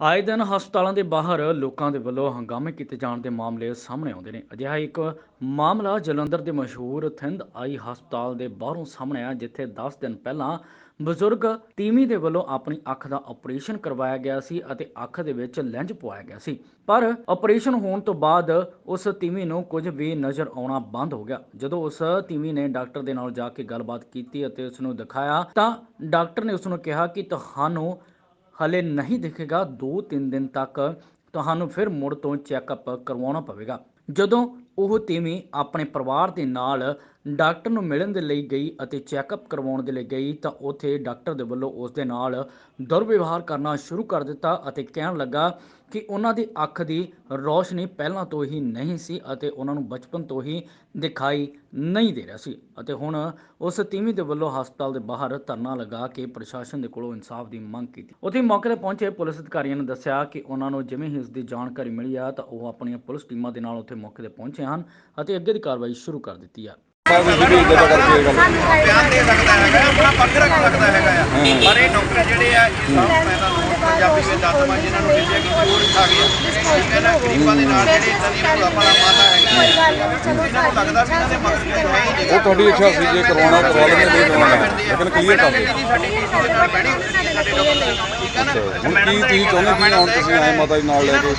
ਆਏ ਦਿਨ ਹਸਪਤਾਲਾਂ ਦੇ ਬਾਹਰ ਲੋਕਾਂ ਦੇ ਵੱਲੋਂ ਹੰਗਾਮੇ ਕੀਤੇ ਜਾਣ ਦੇ ਮਾਮਲੇ ਸਾਹਮਣੇ ਆਉਂਦੇ ਨੇ। ਅਜਿਹਾ ਇੱਕ ਮਾਮਲਾ ਜਲੰਧਰ ਦੇ ਮਸ਼ਹੂਰ ਥਿੰਦ ਆਈ ਹਸਪਤਾਲ ਦੇ ਬਾਹਰੋਂ ਸਾਹਮਣੇ ਆਇਆ, ਜਿੱਥੇ 10 ਦਿਨ ਪਹਿਲਾਂ ਬਜ਼ੁਰਗ ਤੀਮੀ ਦੇ ਵੱਲੋਂ ਆਪਣੀ ਅੱਖ ਦਾ ਆਪਰੇਸ਼ਨ ਕਰਵਾਇਆ ਗਿਆ ਸੀ ਅਤੇ ਅੱਖ ਦੇ ਵਿੱਚ ਲੈਂਜ ਪਵਾਇਆ ਗਿਆ ਸੀ। ਪਰ ਆਪਰੇਸ਼ਨ ਹੋਣ ਤੋਂ ਬਾਅਦ ਉਸ ਤੀਮੀ ਨੂੰ ਕੁਝ ਵੀ ਨਜ਼ਰ ਆਉਣਾ ਬੰਦ ਹੋ ਗਿਆ। ਜਦੋਂ ਉਸ ਤੀਮੀ ਨੇ ਡਾਕਟਰ ਦੇ ਨਾਲ ਜਾ ਕੇ ਗੱਲਬਾਤ ਕੀਤੀ ਅਤੇ ਉਸ ਨੂੰ ਦਿਖਾਇਆ ਤਾਂ ਡਾਕਟਰ ਨੇ ਉਸ ਨੂੰ ਕਿਹਾ ਕਿ ਤੁਹਾਨੂੰ ਹਲੇ ਨਹੀਂ ਦਿਖੇਗਾ 2-3 ਦਿਨ ਤੱਕ। ਤੁਹਾਨੂੰ ਫਿਰ ਮੁੜ ਤੋਂ ਚੈੱਕਅਪ ਕਰਵਾਉਣਾ ਪਵੇਗਾ। ਜਦੋਂ ਉਹ ਤੀਵੀਂ ਆਪਣੇ ਪਰਿਵਾਰ ਦੇ ਨਾਲ ਡਾਕਟਰ ਨੂੰ ਮਿਲਣ ਦੇ ਲਈ ਗਈ ਅਤੇ ਚੈੱਕਅਪ ਕਰਵਾਉਣ ਦੇ ਲਈ ਗਈ ਤਾਂ ਉੱਥੇ ਡਾਕਟਰ ਦੇ ਵੱਲੋਂ ਉਸ ਦੇ ਨਾਲ ਦੁਰਵਿਵਹਾਰ ਕਰਨਾ ਸ਼ੁਰੂ ਕਰ ਦਿੱਤਾ ਅਤੇ ਕਹਿਣ ਲੱਗਾ ਕਿ ਉਹਨਾਂ ਦੀ ਅੱਖ ਦੀ ਰੌਸ਼ਨੀ ਪਹਿਲਾਂ ਤੋਂ ਹੀ ਨਹੀਂ ਸੀ ਅਤੇ ਉਹਨਾਂ ਨੂੰ ਬਚਪਨ ਤੋਂ ਹੀ ਦਿਖਾਈ ਨਹੀਂ ਦੇ ਰਿਹਾ ਸੀ। ਅਤੇ ਹੁਣ ਉਸ ਤੀਵੀਂ ਦੇ ਵੱਲੋਂ ਹਸਪਤਾਲ ਦੇ ਬਾਹਰ ਧਰਨਾ ਲਗਾ ਕੇ ਪ੍ਰਸ਼ਾਸਨ ਦੇ ਕੋਲੋਂ ਇਨਸਾਫ ਦੀ ਮੰਗ ਕੀਤੀ। ਉੱਥੇ ਮੌਕੇ ਤੇ ਪਹੁੰਚੇ ਪੁਲਿਸ ਅਧਿਕਾਰੀਆਂ ਨੇ ਦੱਸਿਆ ਕਿ ਉਹਨਾਂ ਨੂੰ ਜਿਵੇਂ ਹੀ ਇਸ ਦੀ ਜਾਣਕਾਰੀ ਮਿਲੀ ਆ ਤਾਂ ਉਹ ਆਪਣੀਆਂ ਪੁਲਿਸ ਟੀਮਾਂ ਦੇ ਨਾਲ ਉੱਥੇ ਮੌਕੇ ਤੇ ਪਹੁੰਚੇ ਹਨ ਅਤੇ ਅੱਗੇ ਦੀ ਕਾਰਵਾਈ ਸ਼ੁਰੂ ਕਰ ਦਿੱਤੀ ਆ। ਸਾਹਿਬ ਜੀ ਵੀ ਇੱਦਾਂ ਕਰਕੇ ਇਹ ਗੱਲ ਬਿਆਨ ਦੇ ਸਕਦਾ ਹੈਗਾ ਆਪਣਾ ਪੱਖ ਰੱਖ ਸਕਦਾ ਹੈਗਾ ਆ। ਪਰ ਇਹ ਡਾਕਟਰ ਜਿਹੜੇ ਆ ਇਹ ਸਭ ਪੈਦਾ ਲੋਕ ਪੰਜਾਬੀ ਵਿੱਚ ਦਾਤਮਾ ਜਿਨ੍ਹਾਂ ਨੂੰ ਕਹਿੰਦੇ ਆ ਕਿ ਚੋਰ ਖਾ ਗਏ ਠੀਕ ਹੈ ਨਾ ਗਰੀਬਾਂ ਦੇ ਨਾਲ ਜਿਹੜੇ ਇਦਾਂ ਦੀ ਦਾ ਮਾਤਾ ਹੈਗਾ ਇਹਨਾਂ ਨੂੰ ਲੱਗਦਾ ਵੀ ਇਹਨਾਂ ਦੇ ਮਕਸਦ ਹੈ ਹੀ ਨਹੀਂ ਉਹ ਤੁਹਾਡੀ ਇੱਛਾ ਸੀ ਜੇ ਕਰਵਾਉਣਾ ਕਰਵਾ ਲੈਂਦੇ ਨਹੀਂ ਕਰਵਾਉਣਾ। ਲੇਕਿਨ ਕਲੀਅਰ ਕਰ ਦਿਓ। ਸਾਡੀ ਟੀਚਰ ਦੇ ਨਾਲ ਸੀ ਸਾਡੇ ਡਾਕਟਰ ਹੁਣ ਕੀ ਤੁਸੀਂ ਚਾਹੁੰਦੇ ਕੀ ਹੁਣ ਤੁਸੀਂ ਆਏ ਮਾਤਾ ਜੀ ਨਾਲ ਲੈ ਕੇ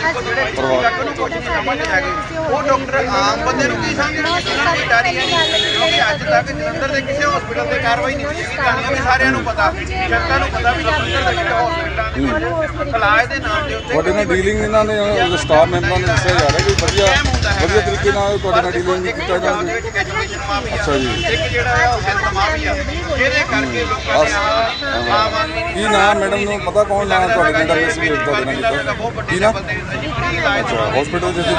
ਪਰਿਵਾਰ ਉਹ ਡਾਕਟਰ ਆਮ ਬੰਦੇ ਨੂੰ ਕੀ ਸਮਝਣਗੇ ਉਹਨਾਂ ਨੂੰ ਡਰ ਹੀ ਕਿਉਂਕਿ ਅੱਜ ਤੱਕ ਜਲੰਧਰ ਦੇ ਕਿਸੇ ਹਸਪੀਟਲ ਤੇ ਕਾਰਵਾਈ ਨਹੀਂ ਹੋਈ ਕਹਾਣੀਆਂ ਵੀ ਸਾਰਿਆਂ ਨੂੰ ਪਤਾ ਸ਼ਰਤਾਂ ਨੂੰ ਪਤਾ ਵੀ ਜਲੰਧਰ ਦੇ ਕਿਸੇ ਹਸਪੀਟਲਾਂ ਦੇ ਇਲਾਜ ਦੇ ਨਾਮ ਦੇ ਉੱਤੇ ਤੁਹਾਡੇ ਨਾਲ ਡੀਲਿੰਗ ਇਹਨਾਂ ਨੇ ਸਟਾਫ ਮੈਂਬਰਾਂ ਨੇ ਦੱਸਿਆ ਜਾ ਰਿਹਾ ਕਿ ਵਧੀਆ ਵਧੀਆ ਤਰੀਕੇ ਨਾਲ ਤੁਹਾਡੇ ਨਾਲ ਡੀਲਿੰਗ ਕੀਤਾ ਜਾਂਦੀ ਹੈ ਐਜੂਕੇਸ਼ਨ ਮਾਫੀਆ ਅੱਛਾ ਜੀ ਇੱਕ ਜਿਹੜਾ ਹੈ ਉਹ ਹੈਲਥ ਮਾਫੀਆ ਜਿਹਦੇ ਕਰਕੇ ਲੋਕਾਂ ਨੇ ਆਹ ਆਮ ਆਦਮੀ ਦੀ ਕੀ ਨਾਮ ਮੈਡਮ ਨੂੰ ਪਤਾ ਕੌਣ ਨਾਮ ਤੁਹਾਡੇ ਨਾਲ ਗੱਲ ਸੀ ਤੁਹਾਡੇ ਨਾਲ ਕੀਤਾ ਕੀ ਨਾਮ ਹਸਪੀਟਲ ਦੇ ਵਿੱਚ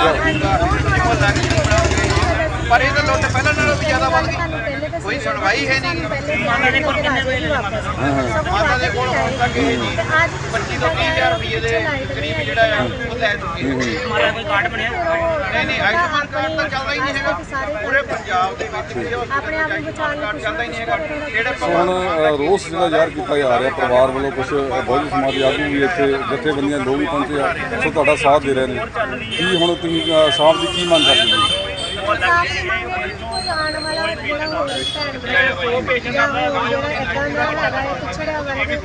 ਪਰ ਇਹ ਤਾਂ ਲੁੱਟ ਪਹਿਲਾਂ ਨਾਲੋਂ ਵੀ ਜ਼ਿਆਦਾ ਵੱਧ ਗਈ ਕੋਈ ਸੁਣਵਾਈ ਹੈ ਨਹੀਂ। ਮਾਤਾ ਦੇ ਕੋਲ ਹੁਣ ਤੱਕ ਇਹ ਨਹੀਂ। 25 ਤੋਂ 30000 ਰੁਪਏ ਦੇ ਕਰੀਬ ਜਿਹੜਾ ਆ ਉਹ ਲੈ ਚੁੱਕੇ ਮਾਤਾ ਕੋਈ ਕਾਰਡ ਬਣਿਆ? ਨਹੀਂ ਨਹੀਂ ਆਯੁਸ਼ਮਾਨ ਕਾਰਡ ਤਾਂ ਚੱਲਦਾ ਹੀ ਨਹੀਂ ਹੈਗਾ। ਪੂਰੇ ਪੰਜਾਬ ਦੇ ਵਿੱਚ ਕਿਸੇ ਆਪਣੇ ਆਪ ਨੂੰ ਬਚਾਉਣ ਕਾਰਡ ਚੱਲਦਾ ਹੀ ਨਹੀਂ ਹੈਗਾ। ਜਿਹੜੇ ਹੁਣ ਰੋਸ ਜਿਹੜਾ ਜ਼ਾਹਰ ਕੀਤਾ ਜਾ ਰਿਹਾ ਪਰਿਵਾਰ ਵੱਲੋਂ ਕੁਝ ਬਹੁਜ ਸਮਾਜ ਆਗੂ ਵੀ ਇੱਥੇ ਜਥੇਬੰਦੀਆਂ ਲੋਕ ਵੀ ਪਹੁੰਚੇ ਆ। ਸੋ ਤੁਹਾਡਾ ਸਾਥ ਦੇ ਰਹੇ ਨੇ। ਕੀ ਹੁਣ ਤੁਸੀਂ ਸਾਥ ਦੀ ਕੀ ਮੰਗ ਕਰਦੇ ਜੀ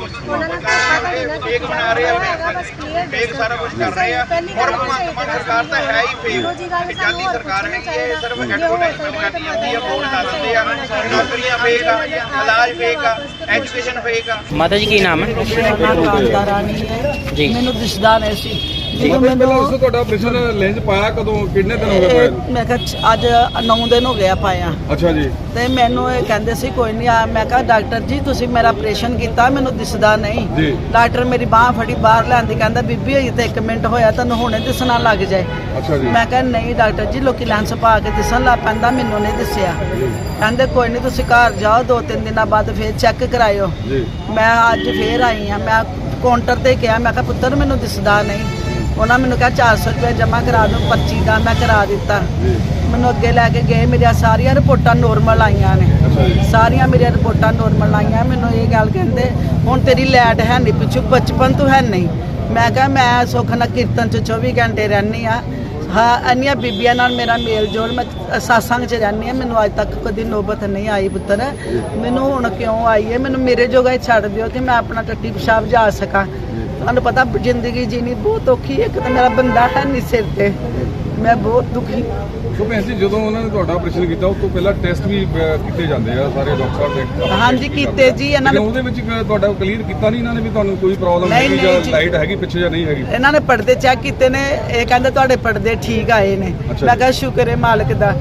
ਫੇਕ ਬਣਾ ਰਹੇ ਆ ਫੇਕ ਸਾਰਾ ਕੁਝ ਕਰ ਰਹੇ ਆ ਔਰ ਭਗਵੰਤ ਮਾਨ ਸਰਕਾਰ ਤਾਂ ਹੈ ਹੀ ਫੇਕ ਜਾਲੀ ਸਰਕਾਰ ਹੈਗੀ ਹੈ ਇਹ ਸਿਰਫ ਐਡਵਰਟਾਈਜ਼ਮੈਂਟ ਕਰਦੀ ਹੁੰਦੀ ਆ ਬੋਲ ਲਾ ਦਿੰਦੇ ਆ ਨੌਕਰੀਆਂ ਫੇਕ ਆ ਇਲਾਜ ਫੇਕ ਆ ਐਜੂਕੇਸ਼ਨ ਫੇਕ ਆ ਮਾਤਾ ਜੀ ਕੀ ਨਾਮ ਹੈ? ਕਾਂਤਾ ਰਾਣੀ ਹੈ। ਜੀ। ਮੈਨੂੰ ਦਿਸਦਾ ਨਹੀਂ ਸੀ। ਜਦੋਂ ਪਹਿਲਾਂ ਮੈਨੂੰ ਉਸ ਤੁਹਾਡਾ ਆਪਰੇਸ਼ਨ ਲੈਂਜ ਪਾਇਆ ਕਦੋਂ? ਕਿੰਨੇ ਦਿਨ ਹੋ ਗਏ ਪਾਇਆ? ਇਹ ਮੈਂ ਕਿਹਾ ਅੱਜ 9 ਦਿਨ ਹੋ ਗਿਆ ਪਾਇਆ। ਅੱਛਾ ਜੀ। ਤੇ ਮੈਨੂੰ ਇਹ ਕਹਿੰਦੇ ਸੀ ਕੋਈ ਨਹੀਂ ਆ ਮੈਂ ਕਿਹਾ ਡਾਕਟਰ ਜੀ ਤੁਸੀਂ ਮੇਰਾ ਆਪਰੇਸ਼ਨ ਕੀਤਾ ਮੈਨੂੰ ਦਿਸਦਾ ਨਹੀਂ। ਜੀ। ਡਾਕਟਰ ਮੇਰੀ ਬਾਹ ਫੜੀ ਬਾਹਰ ਲਿਆਂਦੀ ਕਹਿੰਦਾ ਬੀਬੀ ਅਜੇ ਤਾਂ 1 ਮਿੰਟ ਹੋਇਆ ਤੈਨੂੰ ਹੁਣੇ ਦਿਸਣਾ ਲੱਗ ਜਾਏ। ਅੱਛਾ ਜੀ। ਮੈਂ ਕਿਹਾ ਨਹੀਂ ਡਾਕਟਰ ਜੀ ਲੋਕੀ ਲੈਂਸ ਪਾ ਕੇ ਦਿਸਣ ਲੱਗ ਪੈਂਦਾ ਮੈਨੂੰ ਨਹੀਂ ਦਿਸਿਆ। ਕਹਿੰਦੇ ਕੋਈ ਨਹੀਂ ਤੁਸੀਂ ਘਰ ਜਾਓ ਦੋ ਤਿੰਨ ਦਿਨਾਂ ਬਾਅਦ ਫੇਰ ਚੈੱਕ ਕਰਾਇਓ। ਜੀ। ਮੈਂ ਅੱਜ ਫੇਰ ਆਈ ਆ ਮੈਂ ਕਾਊਂਟਰ ਤੇ ਕਿਹਾ ਮੈਂ ਕਿਹਾ ਪੁੱਤਰ ਮੈਨੂੰ ਦਿਸਦਾ ਨਹੀਂ। ਉਹਨਾਂ ਮੈਨੂੰ ਕਿਹਾ 400 ਰੁਪਏ ਜਮ੍ਹਾਂ ਕਰਾ ਦਿਓ ਪਰਚੀ ਦਾ ਮੈਂ ਕਰਾ ਦਿੱਤਾ। ਮੈਨੂੰ ਅੱਗੇ ਲੈ ਕੇ ਗਏ, ਮੇਰੀਆਂ ਸਾਰੀਆਂ ਰਿਪੋਰਟਾਂ ਨੋਰਮਲ ਆਈਆਂ ਨੇ। ਸਾਰੀਆਂ ਮੇਰੀਆਂ ਰਿਪੋਰਟਾਂ ਨੋਰਮਲ ਆਈਆਂ, ਮੈਨੂੰ ਇਹ ਗੱਲ ਕਹਿੰਦੇ, ਹੁਣ ਤੇਰੀ ਲੈਟ ਹੈ ਨਹੀਂ ਪਿੱਛੋਂ, ਬਚਪਨ ਤੋਂ ਹੈ ਨਹੀਂ। ਮੈਂ ਕਿਹਾ, ਮੈਂ ਸੁੱਖ ਨਾਲ ਕੀਰਤਨ ਚ 24 ਘੰਟੇ ਰਹਿੰਦੀ ਆ ਹਾਂ ਅੰਨੀਆਂ ਬੀਬੀਆਂ ਨਾਲ ਮੇਰਾ ਮੇਲ ਜੋਲ, ਮੈਂ ਸਾਸਾਂਗ ਚ ਰਹਿੰਦੀ ਆ ਮੈਨੂੰ ਅੱਜ ਤੱਕ ਕਦੀ ਨੋਬਤ ਨਹੀਂ ਆਈ ਪੁੱਤਰ। ਮੈਨੂੰ ਹੁਣ ਕਿਉਂ ਆਈ ਹੈ? ਮੈਨੂੰ ਮੇਰੇ ਜੋਗਾ ਹੀ ਛੱਡ ਦਿਓ ਕਿ ਮੈਂ ਆਪਣਾ ਟੱਟੀ ਪਿਸ਼ਾਬ ਜਾ ਸਕਾਂ। ਤੁਹਾਨੂੰ ਪਤਾ ਜ਼ਿੰਦਗੀ ਜੀਣੀ ਬਹੁਤ ਔਖੀ ਹੈ। ਇੱਕ ਤਾਂ ਮੇਰਾ ਬੰਦਾ ਹੈ ਨਹੀਂ ਸਿਰ ਤੇ। ਮੈਂ ਬਹੁਤ ਦੁਖੀ। ਸੋ ਭੈਣ ਜੀ ਜਦੋਂ ਉਹਨਾਂ ਨੇ ਤੁਹਾਡਾ ਆਪਰੇਸ਼ਨ ਕੀਤਾ ਉਸ ਤੋਂ ਪਹਿਲਾਂ ਟੈਸਟ ਵੀ ਕੀਤੇ ਜਾਂਦੇ ਆ ਸਾਰੇ ਡਾਕਟਰ ਦੇ ਹਾਂਜੀ, ਕੀਤੇ ਜੀ, ਇਹਨਾਂ ਨੇ- ਉਹਦੇ ਵਿੱਚ ਕ- ਤੁਹਾਡਾ ਕਲੀਅਰ ਕੀਤਾ ਨਹੀਂ ਇਹਨਾਂ ਨੇ ਵੀ ਤੁਹਾਨੂੰ ਕੋਈ ਪ੍ਰੋਬਲਮ ਨਹੀਂ, ਹੈਗੀ ਨਹੀਂ ਜਾਂ। ਲਾਈਟ ਹੈਗੀ ਪਿੱਛੇ ਜਾਂ ਨਹੀਂ ਹੈਗੀ? ਇਹਨਾਂ ਨੇ ਪਰਦੇ ਚੈੱਕ ਕੀਤੇ ਨੇ। ਇਹ ਕਹਿੰਦੇ ਤੁਹਾਡੇ ਪਰਦੇ ਠੀਕ ਆਏ ਨੇ। ਅੱਛਾ ਮੈਂ ਜੀ। ਕਿਹਾ ਸ਼ੁਕਰ ਹੈ ਮਾਲਕ ਦਾ।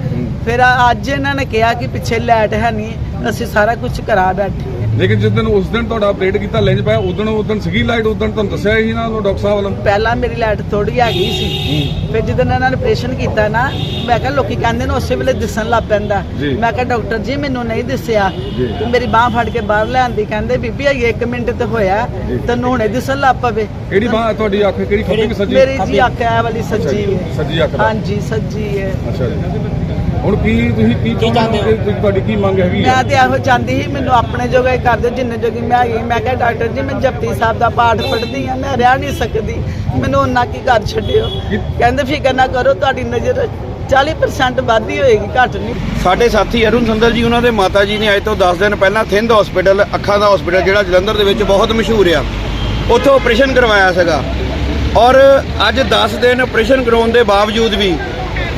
ਫਿਰ ਅੱਜ ਇਹਨਾਂ ਨੇ ਕਿਹਾ ਕਿ ਪਿੱਛੇ ਲਾਈਟ ਹੈ ਨਹੀਂ। ਅਸੀਂ ਸਾਰਾ ਕੁਝ ਕਰਾ ਬੈਠੇ। ਲੇਕਿਨ ਜਿਸ ਦਿਨ ਉਸ ਦਿਨ ਤੁਹਾਡਾ ਆਪਰੇਟ ਕੀਤਾ ਲੈਂਜ ਪਾਇਆ ਉਦੋਂ ਉਦੋਂ ਸੀਗੀ ਲਾਈਟ ਉਦੋਂ ਤੁਹਾਨੂੰ ਦੱਸਿਆ ਹੀ ਨਾ ਉਹ ਡਾਕਟਰ ਸਾਹਿਬ ਵੱਲੋਂ? ਪਹਿਲਾਂ ਮੇਰੀ ਲਾਈਟ ਥੋੜੀ ਹੈਗੀ ਸੀ। ਫਿਰ ਜਦੋਂ ਇਹਨਾਂ ਨੇ ਆਪਰੇਸ਼ਨ ਕੀਤਾ ਨਾ ਮੈਂ ਕਿਹਾ ਲੋਕੀ ਕਹਿੰਦੇ ਨੇ ਉਸੇ ਵੇਲੇ ਦਿਸਣ ਲੱਗ ਪੈਂਦਾ। ਜੀ। ਮੈਂ ਕਿਹਾ ਡਾਕਟਰ ਜੀ ਮੈਨੂੰ ਨਹੀਂ ਦਿਸਿਆ। ਜੀ। ਤੇ ਮੇਰੀ ਬਾਹ ਫੜ ਕੇ ਬਾਹਰ ਲਿਆਂਦੀ ਕਹਿੰਦੇ ਬੀਬੀ ਇਹ 1 ਮਿੰਟ ਤੇ ਹੋਇਆ। ਜੀ। ਤੈਨੂੰ ਹੁਣੇ ਦਿਸਣ ਲੱਗ ਪਵੇ। ਕਿਹੜੀ ਬਾਹ ਤੁਹਾਡੀ ਅੱਖ? ਕਿਹੜੀ ਖੱਬੀ ਕਿ ਸੱਜੀ? ਮੇਰੀ ਜੀ ਅੱਖ ਹੈ ਵਾਲੀ ਸੱਜੀ ਹੈ। ਸੱਜੀ ਅੱਖ ਦਾ? ਹਾਂਜੀ ਸੱਜੀ ਹੈ। ਅੱਛਾ ਜੀ। ਹੁਣ ਕੀ ਤੁਸੀਂ ਕੀ ਚਾਹੁੰਦੇ ਹੋ? ਕਿ ਤੁਹਾਡੀ ਕੀ ਮੰਗ ਹੈਗੀ ਮੈਂ ਤੇ ਇਹੋ ਚਾਹੁੰਦੀ ਸੀ ਮੈਨੂੰ ਆਪਣੇ ਜੋਗਾ ਹੀ ਕਰ ਦਿਓ ਜਿੰਨੇ ਜੋਗੀ ਮੈਂ ਹੈਗੀ ਮੈਂ ਕਿਹਾ ਡਾਕਟਰ ਜੀ ਮੈਂ ਜਪਤੀ ਸਾਹਿਬ ਦਾ ਪਾਠ ਪੜ੍ਹਦੀ ਆ ਮੈਂ ਰਹਿ ਨਹੀਂ ਸਕਦੀ। ਮੈਨੂੰ ਉਹਨਾਂ ਕੀ ਕਰ ਛੱਡਿਓ? ਕਹਿੰਦੇ ਫਿਕਰ ਨਾ ਕਰੋ ਤੁਹਾਡੀ ਨਜ਼ਰ 40% ਵਾਧੀ ਹੋਏਗੀ ਘੱਟ ਨਹੀਂ। ਸਾਡੇ ਸਾਥੀ ਅਰੁਣ ਸੰਦਰ ਜੀ ਉਹਨਾਂ ਦੇ ਮਾਤਾ ਜੀ ਨੇ ਅੱਜ ਤੋਂ 10 ਦਿਨ ਪਹਿਲਾਂ ਥਿੰਦ ਹਸਪੀਟਲ ਅੱਖਾਂ ਦਾ ਹਸਪੀਟਲ ਜਿਹੜਾ ਜਲੰਧਰ ਦੇ ਵਿੱਚ ਬਹੁਤ ਮਸ਼ਹੂਰ ਆ ਉੱਥੋਂ ਆਪਰੇਸ਼ਨ ਕਰਵਾਇਆ ਸੀਗਾ। ਔਰ ਅੱਜ 10 ਦਿਨ ਆਪਰੇਸ਼ਨ ਕਰਾਉਣ ਦੇ ਬਾਵਜੂਦ ਵੀ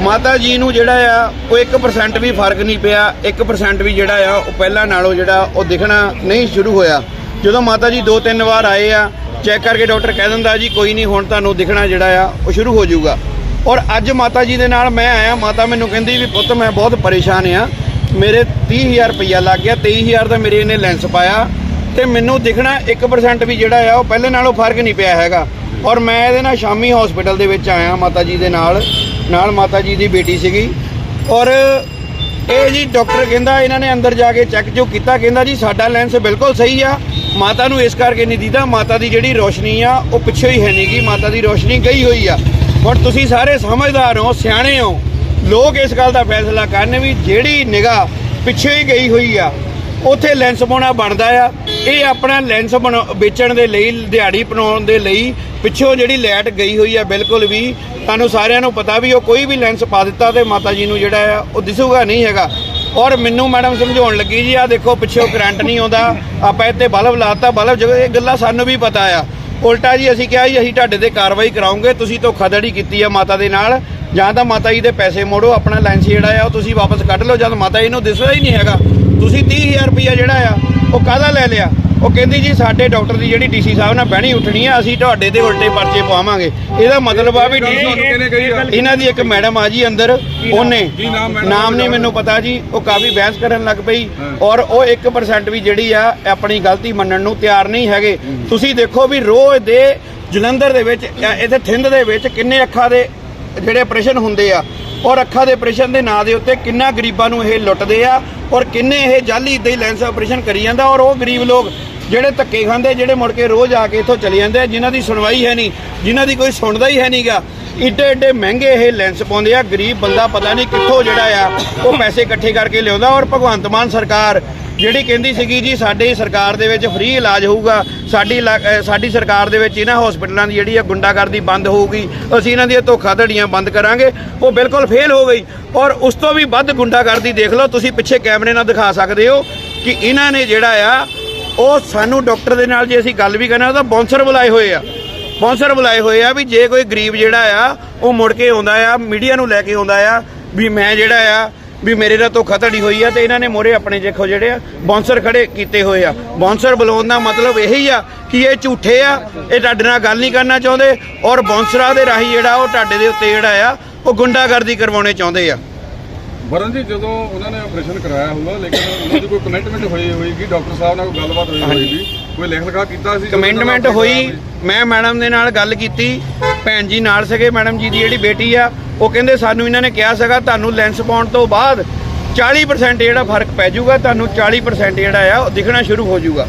ਮਾਤਾ ਜੀ ਨੂੰ ਜਿਹੜਾ ਆ, ਉਹ 1% ਵੀ ਫ਼ਰਕ ਨਹੀਂ ਪਿਆ 1% ਵੀ ਜਿਹੜਾ ਆ, ਉਹ ਪਹਿਲਾਂ ਨਾਲੋਂ ਜਿਹੜਾ, ਉਹ ਦਿਖਣਾ ਨਹੀਂ ਸ਼ੁਰੂ ਹੋਇਆ। ਜਦੋਂ ਮਾਤਾ ਜੀ ਦੋ ਤਿੰਨ ਵਾਰ ਆਏ ਆ, ਚੈੱਕ ਕਰਕੇ ਡਾਕਟਰ ਕਹਿ ਦਿੰਦਾ ਜੀ, ਕੋਈ ਨਹੀਂ, ਹੁਣ ਤੁਹਾਨੂੰ ਦਿਖਣਾ ਜਿਹੜਾ ਆ, ਉਹ ਸ਼ੁਰੂ ਹੋ ਜਾਊਗਾ। ਔਰ ਅੱਜ ਮਾਤਾ ਜੀ ਦੇ ਨਾਲ ਮੈਂ ਆਇਆ, ਮਾਤਾ ਮੈਨੂੰ ਕਹਿੰਦੀ ਵੀ, ਪੁੱਤ, ਮੈਂ ਬਹੁਤ ਪਰੇਸ਼ਾਨ ਆ। ਮੇਰੇ 30000 ਰੁਪਈਆ ਲੱਗ ਗਿਆ 23000 ਦਾ ਮੇਰੇ ਇਹਨੇ ਲੈਂਸ ਪਾਇਆ ਤੇ ਮੈਨੂੰ ਦਿਖਣਾ 1% ਵੀ ਜਿਹੜਾ ਆ, ਉਹ ਪਹਿਲੇ ਨਾਲੋਂ ਫ਼ਰਕ ਨਹੀਂ ਪਿਆ ਹੈਗਾ। ਔਰ ਮੈਂ ਇਹਦੇ ਨਾਲ ਸ਼ਾਮੀ ਹਸਪੀਟਲ ਦੇ ਵਿੱਚ ਆਇਆ ਮਾਤਾ ਜੀ ਦੇ ਨਾਲ ਨਾਲ ਮਾਤਾ ਜੀ ਦੀ ਬੇਟੀ ਸੀਗੀ। ਔਰ ਇਹ ਜੀ ਡਾਕਟਰ ਕਹਿੰਦਾ ਇਹਨਾਂ ਨੇ ਅੰਦਰ ਜਾ ਕੇ ਚੈੱਕ ਜੋ ਕੀਤਾ, ਕਹਿੰਦਾ ਜੀ ਸਾਡਾ ਲੈਂਸ ਬਿਲਕੁਲ ਸਹੀ ਆ, ਮਾਤਾ ਨੂੰ ਇਸ ਕਰਕੇ ਨਹੀਂ ਦੀਦਾ, ਮਾਤਾ ਦੀ ਜਿਹੜੀ ਰੋਸ਼ਨੀ ਆ, ਉਹ ਪਿੱਛੇ ਹੀ ਹੈ ਨਹੀਂਗੀ ਮਾਤਾ ਦੀ ਰੋਸ਼ਨੀ ਗਈ ਹੋਈ ਆ। ਹੁਣ ਤੁਸੀਂ ਸਾਰੇ ਸਮਝਦਾਰ ਹੋ, ਸਿਆਣੇ ਹੋ, ਲੋਕ ਇਸ ਗੱਲ ਦਾ ਫੈਸਲਾ ਕਰਨ ਵੀ ਜਿਹੜੀ ਨਿਗਾਹ ਪਿੱਛੇ ਹੀ ਗਈ ਹੋਈ ਆ, ਉੱਥੇ ਲੈਂਸ ਪਾਉਣਾ ਬਣਦਾ ਆ। ਇਹ ਆਪਣਾ ਲੈਂਸ ਬਣਾ- ਵੇਚਣ ਦੇ ਲਈ, ਦਿਹਾੜੀ ਬਣਾਉਣ ਦੇ ਲਈ ਪਿੱਛੋਂ ਜਿਹੜੀ ਲਾਈਟ ਗਈ ਹੋਈ ਆ ਬਿਲਕੁਲ ਵੀ, ਤੁਹਾਨੂੰ ਸਾਰਿਆਂ ਨੂੰ ਪਤਾ ਵੀ ਉਹ ਕੋਈ ਵੀ ਲੈਂਸ ਪਾ ਦਿੱਤਾ ਤੇ ਮਾਤਾ ਜੀ ਨੂੰ ਜਿਹੜਾ ਆ ਉਹ ਦਿਸੂਗਾ ਨਹੀਂ ਹੈਗਾ। ਔਰ ਮੈਨੂੰ ਮੈਡਮ ਸਮਝਾਉਣ ਲੱਗੀ ਜੀ ਆ ਦੇਖੋ ਪਿੱਛੋਂ ਕਰੰਟ ਨਹੀਂ ਆਉਂਦਾ, ਆਪਾਂ ਇੱਥੇ ਬਲਬ ਲਾਤਾ ਬਲਬ ਜਗ੍ਹਾ, ਇਹ ਗੱਲਾਂ ਸਾਨੂੰ ਵੀ ਪਤਾ ਆ। ਉਲਟਾ ਜੀ ਅਸੀਂ ਕਿਹਾ ਜੀ, ਅਸੀਂ ਤੁਹਾਡੇ ਤੇ ਕਾਰਵਾਈ ਕਰਾਉਂਗੇ, ਤੁਸੀਂ ਧੋਖਾਧੜੀ ਕੀਤੀ ਆ ਮਾਤਾ ਦੇ ਨਾਲ, ਜਾਂ ਤਾਂ ਮਾਤਾ ਜੀ ਦੇ ਪੈਸੇ ਮੋੜੋ, ਆਪਣਾ ਲੈਂਸ ਜਿਹੜਾ ਆ, ਉਹ ਤੁਸੀਂ ਵਾਪਸ ਕੱਢ ਲਓ, ਜਦ ਮਾਤਾ ਜੀ ਨੂੰ ਦਿਸਦਾ ਹੀ ਨਹੀਂ ਹੈਗਾ। ਤੁਸੀਂ 30000 ਰੁਪਇਆ ਜਿਹੜਾ ਆ, ਉਹ ਕਾਹਦਾ ਲੈ ਲਿਆ? ਉਹ ਕਹਿੰਦੀ ਜੀ ਸਾਡੇ ਡਾਕਟਰ ਦੀ ਜਿਹੜੀ ਡੀਸੀ ਸਾਹਿਬ ਨਾਲ ਬਹਿਣੀ ਉੱਠਣੀ ਆ ਅਸੀਂ ਤੁਹਾਡੇ ਤੇ ਉਲਟੇ ਪਰਚੇ ਪਵਾਵਾਂਗੇ। ਇਹਦਾ ਮਤਲਬ ਆ ਵੀ? ਇਹਨਾਂ ਦੀ ਇੱਕ ਮੈਡਮ ਆ ਜੀ ਅੰਦਰ ਉਹਨੇ। ਨਾਮ ਨਹੀਂ ਦਾ? ਮੈਨੂੰ ਪਤਾ ਜੀ ਉਹ ਕਾਫੀ ਬਹਿਸ ਕਰਨ ਲੱਗ ਪਈ। ਔਰ ਉਹ 1% ਵੀ ਜਿਹੜੀ ਆ ਆਪਣੀ ਗਲਤੀ ਮੰਨਣ ਨੂੰ ਤਿਆਰ ਨਹੀਂ ਹੈਗੇ। ਤੁਸੀਂ ਦੇਖੋ ਵੀ ਰੋਜ਼ ਦੇ ਜਲੰਧਰ ਦੇ ਵਿੱਚ ਇੱਥੇ ਥਿੰਦ ਦੇ ਵਿੱਚ ਕਿੰਨੇ ਅੱਖਾਂ ਦੇ ਜਿਹੜੇ ਆਪਰੇਸ਼ਨ ਹੁੰਦੇ ਆ। ਔਰ ਅੱਖਾਂ ਦੇ ਆਪਰੇਸ਼ਨ ਦੇ ਨਾਂ ਦੇ ਉੱਤੇ ਕਿੰਨਾ ਗਰੀਬਾਂ ਨੂੰ ਇਹ ਲੁੱਟਦੇ ਆ ਔਰ ਕਿੰਨੇ ਇਹ ਜਾਲੀ ਇਦਾਂ ਹੀ ਲੈਂਸ ਆਪਰੇਸ਼ਨ ਕਰੀ ਜਾਂਦਾ ਔਰ ਉਹ ਗਰੀਬ ਲੋਕ ਜਿਹੜੇ ਧੱਕੇ ਖਾਂਦੇ, ਜਿਹੜੇ ਮੁੜ ਕੇ ਰੋਜ਼ ਆ ਕੇ ਇੱਥੋਂ ਚਲੇ ਜਾਂਦੇ ਆ, ਜਿਨ੍ਹਾਂ ਦੀ ਸੁਣਵਾਈ ਹੈ ਨਹੀਂ, ਜਿਨ੍ਹਾਂ ਦੀ ਕੋਈ ਸੁਣਦਾ ਹੀ ਹੈ ਨਹੀਂਗਾ ਇੱਡੇ ਏਡੇ ਮਹਿੰਗੇ ਇਹ ਲੈਂਸ ਪਾਉਂਦੇ ਆ, ਗਰੀਬ ਬੰਦਾ ਪਤਾ ਨਹੀਂ ਕਿੱਥੋਂ ਜਿਹੜਾ ਆ, ਉਹ ਪੈਸੇ ਇਕੱਠੇ ਕਰਕੇ ਲਿਆਉਂਦਾ ਔਰ ਭਗਵੰਤ ਮਾਨ ਸਰਕਾਰ ਜਿਹੜੀ ਕਹਿੰਦੀ ਸੀਗੀ ਜੀ, ਸਾਡੀ ਸਰਕਾਰ ਦੇ ਵਿੱਚ ਫ੍ਰੀ ਇਲਾਜ ਹੋਊਗਾ, ਸਾਡੀ ਇਲਾ- ਸਾਡੀ ਸਰਕਾਰ ਦੇ ਵਿੱਚ ਇਹਨਾਂ ਹਸਪੀਟਲਾਂ ਦੀ ਜਿਹੜੀ ਆ ਗੁੰਡਾਗਰਦੀ ਬੰਦ ਹੋਊਗੀ, ਅਸੀਂ ਇਹਨਾਂ ਦੀਆਂ ਧੋਖਾਧੜੀਆਂ ਬੰਦ ਕਰਾਂਗੇ, ਉਹ ਬਿਲਕੁਲ ਫੇਲ ਹੋ ਗਈ। ਔਰ ਉਸ ਤੋਂ ਵੀ ਵੱਧ ਗੁੰਡਾਗਰਦੀ ਦੇਖ ਲਓ, ਤੁਸੀਂ ਪਿੱਛੇ ਕੈਮਰੇ ਨਾਲ ਦਿਖਾ ਸਕਦੇ ਹੋ ਕਿ ਇਹਨਾਂ ਨੇ ਜਿਹੜਾ ਆ ਉਹ ਸਾਨੂੰ ਡਾਕਟਰ ਦੇ ਨਾਲ ਜੇ ਅਸੀਂ ਗੱਲ ਵੀ ਕਰਨਾ ਤਾਂ ਬੌਂਸਰ ਬੁਲਾਏ ਹੋਏ ਆ। ਬੌਂਸਰ ਬੁਲਾਏ ਹੋਏ ਆ ਵੀ ਜੇ ਕੋਈ ਗਰੀਬ ਜਿਹੜਾ ਆ, ਉਹ ਮੁੜ ਕੇ ਆਉਂਦਾ ਆ ਮੀਡੀਆ ਨੂੰ ਲੈ ਕੇ ਆਉਂਦਾ ਆ, ਵੀ ਮੈਂ ਜਿਹੜਾ ਆ, ਵੀ ਮੇਰੇ ਨਾਲ ਧੋਖਾਧੜੀ ਹੋਈ ਆ ਤੇ ਇਹਨਾਂ ਨੇ ਮੋਰੇ ਆਪਣੇ ਦੇਖੋ ਜਿਹੜੇ ਆ ਬੌਂਸਰ ਖੜੇ ਕੀਤੇ ਹੋਏ ਆ। ਬੌਂਸਰ ਬੁਲਾਉਣ ਦਾ ਮਤਲਬ ਇਹੀ ਆ ਕਿ ਇਹ ਝੂਠੇ ਆ, ਇਹ ਤੁਹਾਡੇ ਨਾਲ ਗੱਲ ਨਹੀਂ ਕਰਨਾ ਚਾਹੁੰਦੇ ਔਰ ਬੌਂਸਰਾਂ ਦੇ ਰਾਹੀਂ ਜਿਹੜਾ ਉਹ ਤੁਹਾਡੇ ਦੇ ਉੱਤੇ ਜਿਹੜਾ ਆ, ਉਹ ਗੁੰਡਾਗਰਦੀ ਕਰਵਾਉਣੇ ਚਾਹੁੰਦੇ ਆ। ਵਰਨ ਜੀ ਜਦੋਂ ਉਹਨਾਂ ਨੇ ਆਪਰੇਸ਼ਨ ਕਰਾਇਆ ਹੋਊਗਾ ਲੇਕਿਨ ਉਹਨਾਂ ਦੀ ਕੋਈ ਕਮਿਟਮੈਂਟ ਹੋਈ ਹੋਏਗੀ ਡਾਕਟਰ ਸਾਹਿਬ ਨਾਲ ਕੋਈ ਗੱਲਬਾਤ ਹੋਈ ਹੋਏਗੀ ਕੋਈ ਲਿਖ ਲਿਖਾ ਕੀਤਾ ਸੀ ਕਮੈਂਟਮੈਂਟ ਹੋਈ ਮੈਂ ਮੈਡਮ ਦੇ ਨਾਲ ਗੱਲ ਕੀਤੀ ਭੈਣ ਜੀ ਨਾਲ ਸਕੇ ਮੈਡਮ ਜੀ ਦੀ ਜਿਹੜੀ ਬੇਟੀ ਆ ਉਹ ਕਹਿੰਦੇ ਸਾਨੂੰ ਇਹਨਾਂ ਨੇ ਕਿਹਾ ਸੀਗਾ ਤੁਹਾਨੂੰ ਲੈਂਸ ਪਾਉਣ ਤੋਂ ਬਾਅਦ 40% ਜਿਹੜਾ ਫ਼ਰਕ ਪੈ ਜਾਊਗਾ ਤੁਹਾਨੂੰ 40% ਜਿਹੜਾ ਆ ਉਹ ਦਿਖਣਾ ਸ਼ੁਰੂ ਹੋ ਜਾਊਗਾ।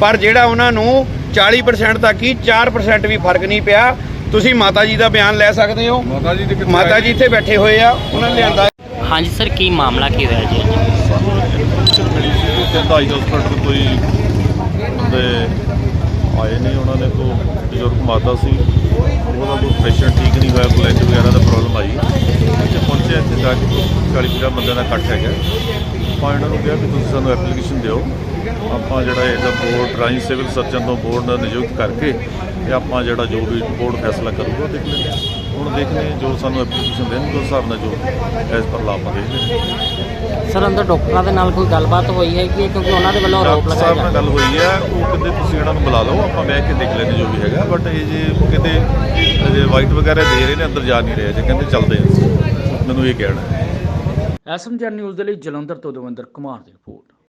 ਪਰ ਜਿਹੜਾ ਉਹਨਾਂ ਨੂੰ 40% ਤੱਕ ਹੀ 4% ਵੀ ਫ਼ਰਕ ਨਹੀਂ ਪਿਆ। ਤੁਸੀਂ ਮਾਤਾ ਜੀ ਦਾ ਬਿਆਨ ਲੈ ਸਕਦੇ ਹੋ। ਮਾਤਾ ਜੀ ਇੱਥੇ ਬੈਠੇ ਹੋਏ ਆ ਉਹਨਾਂ ਨੇ ਲਿਆਂਦਾ ਹਾਂਜੀ, ਸਰ, ਕੀ ਮਾਮਲਾ ਕੀ ਹੋਇਆ ਜੀ? ਸਾਨੂੰ ਇਨਫੋਰਮੇਸ਼ਨ ਮਿਲੀ ਸੀ ਕਿ ਉੱਥੇ ਢਾਈ ਹਸਪਤਾਲ ਕੋਈ ਬੰਦੇ ਆਏ ਨੇ ਉਹਨਾਂ ਨੇ ਕੋ ਬਜ਼ੁਰਗ ਮਾਤਾ ਸੀ। ਉਹਨਾਂ ਕੋਈ ਪੇਸ਼ੈਂਟ ਠੀਕ ਨਹੀਂ ਹੋਇਆ, ਬਲੈਂਡ ਵਗੈਰਾ ਦਾ ਪ੍ਰੋਬਲਮ ਆਈ। ਇੱਥੇ ਪਹੁੰਚੇ ਇੱਥੇ ਜਾ ਕੇ 40 50 ਬੰਦਿਆਂ ਦਾ ਇਕੱਠ ਹੈਗਾ। ਆਪਾਂ ਇਹਨਾਂ ਨੂੰ ਕਿਹਾ ਕਿ ਤੁਸੀਂ ਸਾਨੂੰ ਐਪਲੀਕੇਸ਼ਨ ਦਿਓ। ਆਪਾਂ ਜਿਹੜਾ ਇਹਦਾ ਬੋਰਡ ਰਾਈ ਸਿਵਲ ਸਰਜਨ ਤੋਂ ਬੋਰਡ ਨਿਯੁਕਤ ਕਰਕੇ, ਤੇ ਆਪਾਂ ਜਿਹੜਾ ਜੋ ਵੀ ਬੋਰਡ ਫੈਸਲਾ ਕਰੂਗਾ ਦੇਖ ਲੈਂਦੇ ਹਾਂ। ਹੁਣ ਦੇਖਦੇ ਹਾਂ ਜੋ ਸਾਨੂੰ ਐਪਲੀਕੇਸ਼ਨ ਦੇਣਗੇ ਉਸ ਹਿਸਾਬ ਨਾਲ ਜੋ ਐਸ ਪਰ ਲਾ ਆਪਾਂ ਦੇਖਦੇ ਸਰ ਅੰਦਰ ਡਾਕਟਰਾਂ ਦੇ ਨਾਲ ਕੋਈ ਗੱਲਬਾਤ ਹੋਈ ਹੈ? ਕਿ ਕਿਉਂਕਿ ਉਹਨਾਂ ਦੇ ਵੱਲੋਂ ਆਰੋਪ ਲਗਾਇਆ ਸਾਹਿਬ ਨਾਲ ਗੱਲ ਹੋਈ ਹੈ ਉਹ ਕਹਿੰਦੇ ਤੁਸੀਂ ਇਹਨਾਂ ਨੂੰ ਬੁਲਾ ਲਓ ਆਪਾਂ ਬਹਿ ਕੇ ਦੇਖ ਲੈਂਦੇ ਜੋ ਵੀ ਹੈਗਾ ਬਟ ਇਹ ਜੇ ਕਹਿੰਦੇ ਜੇ ਵਾਈਟ ਵਗੈਰਾ ਦੇ ਰਹੇ ਨੇ ਅੰਦਰ ਜਾ ਨਹੀਂ ਰਹੇ ਜੇ ਕਹਿੰਦੇ ਚੱਲਦੇ ਅਸੀਂ। ਮੈਨੂੰ ਇਹ ਕਹਿਣਾ ਹੈ। ਐਸਐਮਜੀ ਨਿਊਜ਼ ਦੇ ਲਈ ਜਲੰਧਰ ਤੋਂ ਦਵਿੰਦਰ ਕੁਮਾਰ ਦੀ ਰਿਪੋਰਟ।